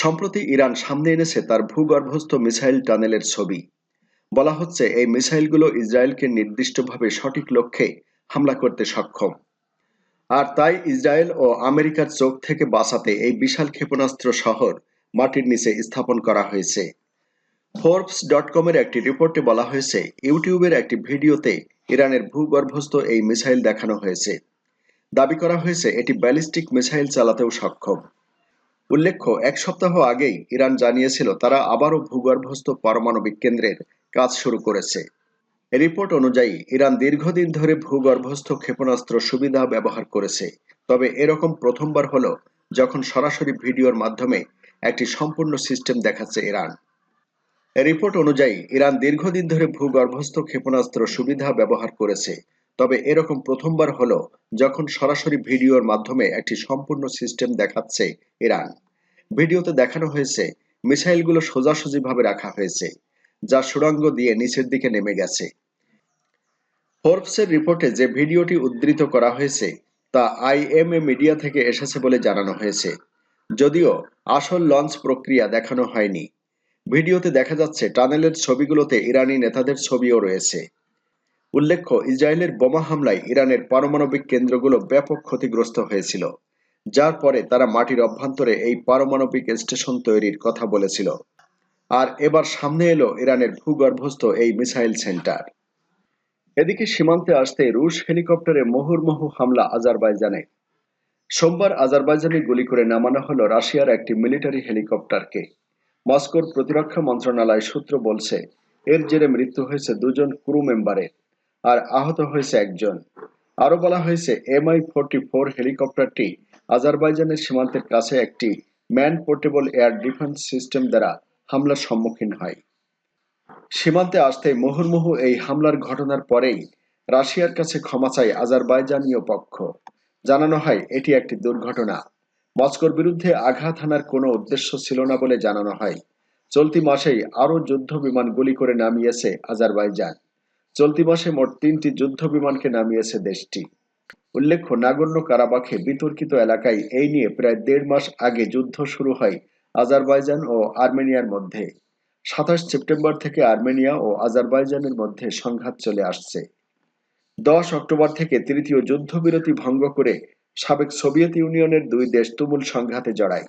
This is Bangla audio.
সম্প্রতি ইরান সামনে এনেছে তার ভূগর্ভস্থ মিসাইল টানেলের ছবি। বলা হচ্ছে, এই মিসাইলগুলো ইসরায়েলকে নির্দিষ্টভাবে সঠিক লক্ষ্যে হামলা করতে সক্ষম। আর তাই ইসরায়েল ও আমেরিকার চোখ থেকে বাঁচাতে এই বিশাল ক্ষেপণাস্ত্র শহর মাটির নিচে স্থাপন করা হয়েছে। ফোর্বস ডট কমের একটি রিপোর্টে বলা হয়েছে, ইউটিউবের একটি ভিডিওতে ইরানের ভূগর্ভস্থ এই মিসাইল দেখানো হয়েছে। দাবি করা হয়েছে, এটি ব্যালিস্টিক মিসাইল চালাতেও সক্ষম। উল্লেখ্য, এক সপ্তাহ আগেই ইরান জানিয়েছিল তারা আবারও ভূগর্ভস্থ পারমাণবিক কেন্দ্রের কাজ শুরু করেছে। রিপোর্ট অনুযায়ী, ইরান দীর্ঘদিন ধরে ভূগর্ভস্থ ক্ষেপণাস্ত্র সুবিধা ব্যবহার করেছে। তবে এরকম প্রথমবার হলো যখন সরাসরি ভিডিওর মাধ্যমে একটি সম্পূর্ণ সিস্টেম দেখাচ্ছে ইরান। রিপোর্ট অনুযায়ী, ইরান দীর্ঘদিন ধরে ভূগর্ভস্থ ক্ষেপণাস্ত্র সুবিধা ব্যবহার করেছে। তবে এরকম প্রথমবার হলো যখন সরাসরি ভিডিওর মাধ্যমে একটি সম্পূর্ণ সিস্টেম দেখাচ্ছে ইরান। ভিডিওতে দেখানো হয়েছে, মিসাইলগুলো সোজাসুজিভাবে রাখা হয়েছে, যা সুড়ঙ্গ দিয়ে নিচের দিকে নেমে গেছে। ফোর্বসের রিপোর্টে যে ভিডিওটি উদ্ধৃত করা হয়েছে, তা আইএমএ মিডিয়া থেকে এসেছে বলে জানানো হয়েছে। যদিও আসল লঞ্চ প্রক্রিয়া দেখানো হয়নি। ভিডিওতে দেখা যাচ্ছে, টানেলের ছবিগুলোতে ইরানি নেতাদের ছবিও রয়েছে। উল্লেখ্য, ইসরায়েলের বোমা হামলায় ইরানের পারমাণবিক কেন্দ্রগুলো ব্যাপক ক্ষতিগ্রস্ত হয়েছিল, যার পরে তারা মাটির অভ্যন্তরে এই পারমাণবিক স্টেশন তৈরির কথা বলেছিল। আর এবার সামনে এলো ইরানের ভূগর্ভস্থ এই মিসাইল সেন্টার। এদিকে সীমান্তে আসতে রুশ হেলিকপ্টারে মুহুর্মুহু হামলা আজারবাইজানে। সোমবার আজারবাইজানে গুলি করে নামানো হলো রাশিয়ার একটি মিলিটারি হেলিকপ্টারকে। মস্কোর প্রতিরক্ষা মন্ত্রণালয় সূত্র বলছে, এর জেরে মৃত্যু হয়েছে দুজন ক্রু মেম্বারের। আর আহত হয়েছে একজন। আরও বলা হয়েছে, এমআই ফোরটি ফোর হেলিকপ্টারটি আজারবাইজানের সীমান্তের কাছে একটি man portable air defence system দ্বারা হামলার সম্মুখীন হয়। সীমান্তে আসতে মুহুর্মুহু এই হামলার ঘটনার পরেই রাশিয়ার কাছে ক্ষমা চায় আজারবাইজানীয় পক্ষ। জানানো হয়, এটি একটি দুর্ঘটনা। মস্কোর বিরুদ্ধে আঘাত হানার কোনো উদ্দেশ্য ছিল না বলে জানানো হয়। চলতি মাসেই আরও যুদ্ধ বিমান গুলি করে নামিয়েছে আজারবাইজান। চলতি মাসে মোট তিনটি যুদ্ধ বিমানকে নামিয়েছে দেশটি। উল্লেখ্য নাগন্য কারাবাখে বিতর্কিত এলাকায় এই নিয়ে প্রায় দেড় মাস আগে যুদ্ধ শুরু হয় আজারবাইজান ও আর্মেনিয়ার মধ্যে। সাতাশ সেপ্টেম্বর থেকে আর্মেনিয়া ও আজারবাইজানের মধ্যে সংঘাত চলে আসছে। দশ অক্টোবর থেকে তৃতীয় যুদ্ধবিরতি ভঙ্গ করে সাবেক সোভিয়েত ইউনিয়নের দুই দেশ তুমুল সংঘাতে জড়ায়।